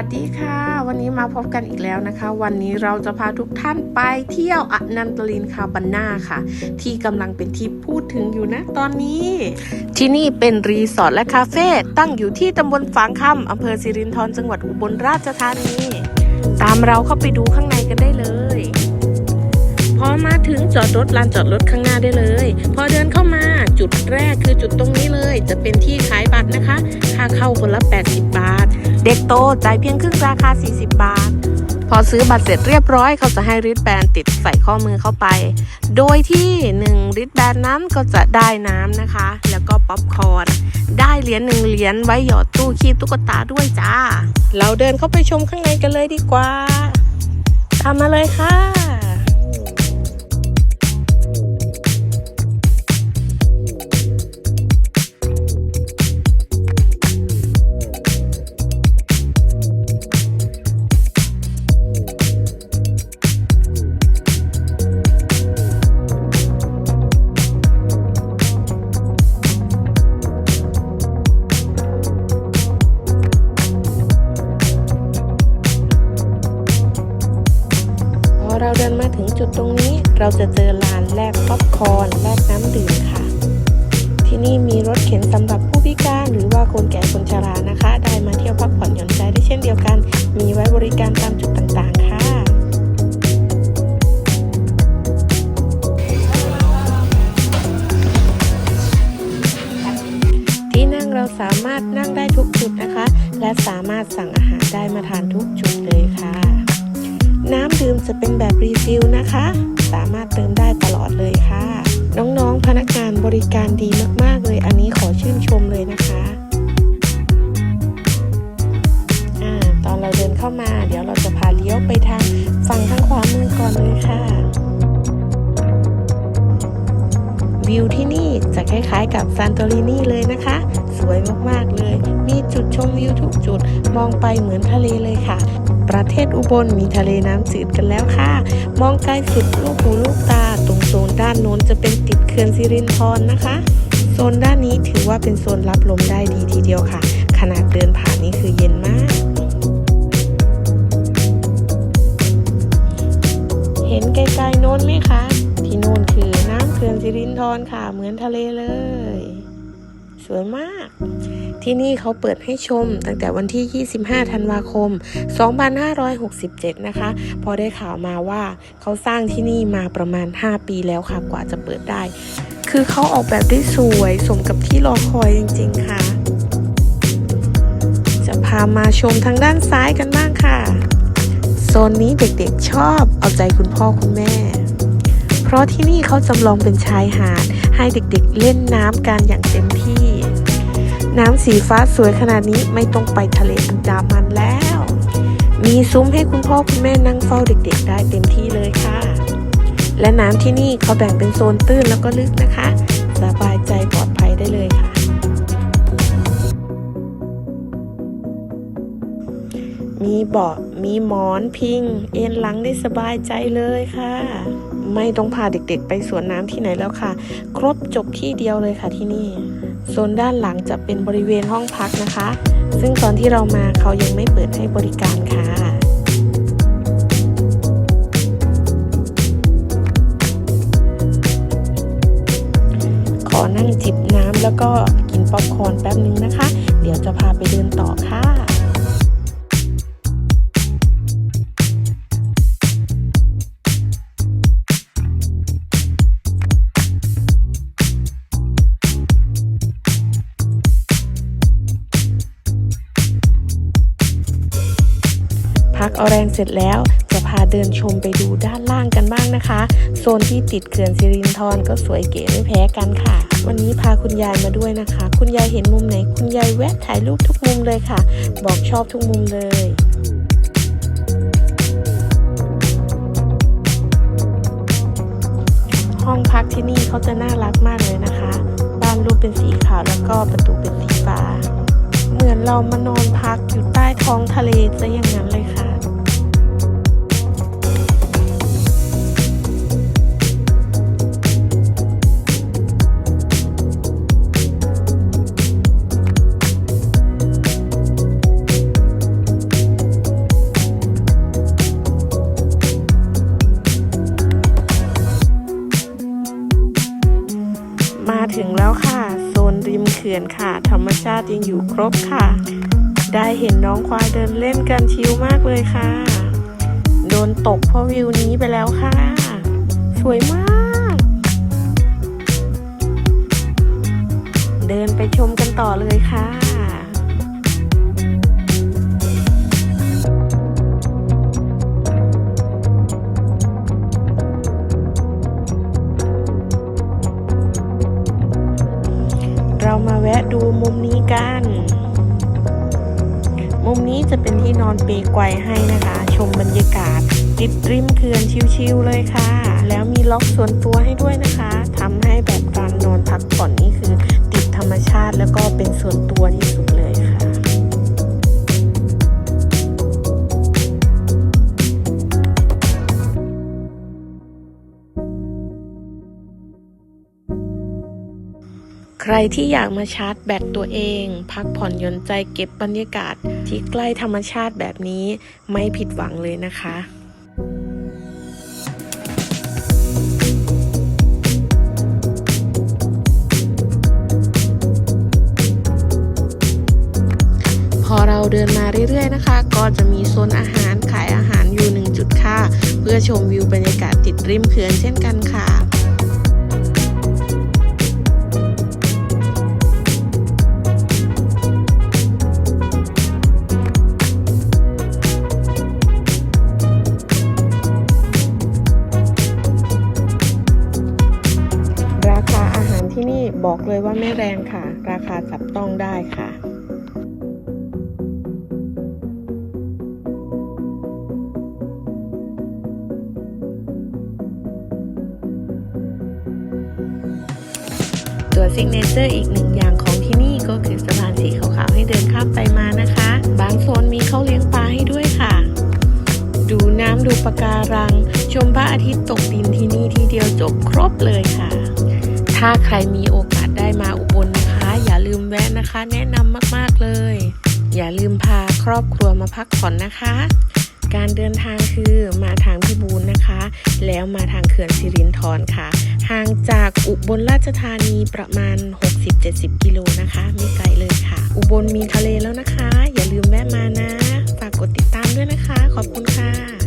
วัสดีค่ะ วันนี้มาพบกันอีกแล้วนะคะ วันนี้เราจะพาทุกท่านไปเที่ยวอนันตลินคาบันนาค่ะ ที่กำลังเป็นที่พูดถึงอยู่นะตอนนี้ ที่นี่เป็นรีสอร์ทและคาเฟ่ตั้งอยู่ที่ตำบลฝางคำอำเภอสิรินธรจังหวัดอุบลราชธานี ตามเราเข้าไปดูข้างในกันได้เลยพอมาถึงจอดรถลานจอดรถข้างหน้าได้เลย พอเดินเข้ามาจุดแรกคือจุดตรงนี้เลย จะเป็นที่ขายบัตรนะคะ ค่าเข้าคนละ 80 บาท เด็กโตจ่ายเพียงครึ่งราคา 40 บาท พอซื้อบัตรเสร็จเรียบร้อยเขาจะให้ริดแบนติดใส่ข้อมือเข้าไป โดยที่1ริดแบนนั้นก็จะได้น้ำนะคะ แล้วก็ป๊อปคอร์นได้เหรียญหนึ่งเหรียญไว้หยอดตู้คีบตุ๊กตาด้วยจ้า เราเดินเข้าไปชมข้างในกันเลยดีกว่า ตามมาเลยค่ะ จุดตรงนี้เราจะเจอลานแลกป๊อปคอร์นแลกน้ำดื่มค่ะ ที่นี่มีรถเข็นสำหรับผู้พิการหรือว่าคนแก่คนชรานะคะ ได้มาเที่ยวพักผ่อนหย่อนใจได้เช่นเดียวกัน มีไว้บริการตามจุดต่างๆค่ะที่นั่งเราสามารถนั่งได้ทุกจุดนะคะ และสามารถสั่งอาหารได้มาทานทุกจุดเลยค่ะ น้ำดื่มจะเป็นแบบรีฟิลนะคะ สามารถเติมได้ตลอดเลยค่ะ น้องๆพนักงานบริการดีมากๆเลย อันนี้ขอชื่นชมเลยนะคะอาตอนเราเดินเข้ามา เดี๋ยวเราจะพาเลี้ยวไปทางฝั่งทางขวามือก่อนเลยค่ะ วิวที่นี่จะคล้ายๆกับซานโตรินีเลยนะคะ สวยมากๆเลย มีจุดชมวิวทุกจุดมองไปเหมือนทะเลเลยค่ะ ประเทศอุบลมีทะเลน้ำจืดกันแล้วค่ะ มองไกลสุดลูกหูลูกตา ตรงโซนด้านโน้นจะเป็นติดเขื่อนสิรินธรนะคะโซนด้านนี้ถือว่าเป็นโซนรับลมได้ดีทีเดียวค่ะ ขนาดเดินผ่านนี่คือเย็นมากเห็นไกลๆโน้นไหมคะ สิรินธรค่ะ เหมือนทะเลเลย สวยมาก ที่นี่เขาเปิดให้ชมตั้งแต่วันที่ 25 ธันวาคม 2567 นะคะ พอได้ข่าวมาว่าเขาสร้างที่นี่มาประมาณ 5 ปีแล้วค่ะ กว่าจะเปิดได้ คือเขาออกแบบได้สวยสมกับที่รอคอยจริง ๆ ค่ะ จะพามาชมทางด้านซ้ายกันบ้างค่ะ โซนนี้เด็กๆชอบเอาใจคุณพ่อคุณแม่ เพราะที่นี่เขาจำลองเป็นชายหาด ให้เด็กๆเล่นน้ำกันอย่างเต็มที่ น้ำสีฟ้าสวยขนาดนี้ไม่ต้องไปทะเลอันดามันแล้ว มีซุ้มให้คุณพ่อคุณแม่นั่งเฝ้าเด็กๆ ได้เต็มที่เลยค่ะ และน้ำที่นี่เขาแบ่งเป็นโซนตื้นแล้วก็ลึกนะคะ สบายใจปลอดภัยได้เลยค่ะมีเบาะมีหมอนพิง เอนหลังได้สบายใจเลยค่ะ ไม่ต้องพาเด็กๆ ไปสวนน้ำที่ไหนแล้วค่ะ ครบจบที่เดียวเลยค่ะที่นี่โซนด้านหลังจะเป็นบริเวณห้องพักนะคะ ซึ่งตอนที่เรามาเขายังไม่เปิดให้บริการค่ะขอนั่งจิบน้ำแล้วก็กินป๊อปคอร์นแป๊บนึงนะคะ เดี๋ยวจะพาไปเดินต่อค่ะ เอาแรงเสร็จแล้ว จะพาเดินชมไปดูด้านล่างกันบ้างนะคะ โซนที่ติดเขื่อนสิรินธรก็สวยเก๋ไม่แพ้กันค่ะ วันนี้พาคุณยายมาด้วยนะคะ คุณยายเห็นมุมไหน คุณยายแวะถ่ายรูปทุกมุมเลยค่ะ บอกชอบทุกมุมเลยห้องพักที่นี่เขาจะน่ารักมากเลยนะคะ บ้านรูปเป็นสีขาวแล้วก็ประตูเป็นสีฟ้า เหมือนเรามานอนพักอยู่ใต้ท้องทะเลซะอย่างนั้นเลยค่ะ ถึงแล้วค่ะ โซนริมเขื่อนค่ะ ธรรมชาติยังอยู่ครบค่ะ ได้เห็นน้องควายเดินเล่นกันชิลมากเลยค่ะ โดนตกเพราะวิวนี้ไปแล้วค่ะ สวยมาก เดินไปชมกันต่อเลยค่ะ มุมนี้กัน มุมนี้จะเป็นที่นอนเปกไกวให้นะคะ ชมบรรยากาศติดริมเขื่อนชิวๆเลยค่ะ แล้วมีล็อกส่วนตัวให้ด้วยนะคะทำให้แบบการนอนพักผ่อนนี่คือ ติดธรรมชาติแล้วก็เป็นส่วนตัวที่สุด รที่อยากมาชาร์จแบตตัวเอง พักผ่อนหย่อนใจเก็บบรรยากาศที่ใกล้ธรรมชาติแบบนี้ไม่ผิดหวังเลยนะคะพอเราเดินมาเรื่อยๆนะคะ ก็จะมีโซนอาหารขายอาหารอยู่หนึ่งจุดค่ะ เพื่อชมวิวบรรยากาศติดริมเขื่อนเช่นกันค่ะ บอกเลยว่าไม่แรงค่ะ ราคาจับต้องได้ค่ะตัวซิกเนเจอร์อีกหนึ่งอย่างของที่นี่ก็คือสะพานสีขาวๆให้เดินข้ามไปมานะคะ บางโซนมีเขาเลี้ยงปลาให้ด้วยค่ะ ดูน้ำดูปะการัง ชมพระอาทิตย์ตกดินที่นี่ที่เดียวจบครบเลยค่ะ ถ้าใครมีโอกาสได้มาอุบลนะคะ อย่าลืมแวะนะคะ แนะนำมากๆเลย อย่าลืมพาครอบครัวมาพักผ่อนนะคะ การเดินทางคือมาทางพิบูลนะคะ แล้วมาทางเขื่อนสิรินธรค่ะ ห่างจากอุบลราชธานีประมาณ 60-70 กิโลนะคะ ไม่ไกลเลยค่ะ อุบลมีทะเลแล้วนะคะ อย่าลืมแวะมานะ ฝากกดติดตามด้วยนะคะ ขอบคุณค่ะ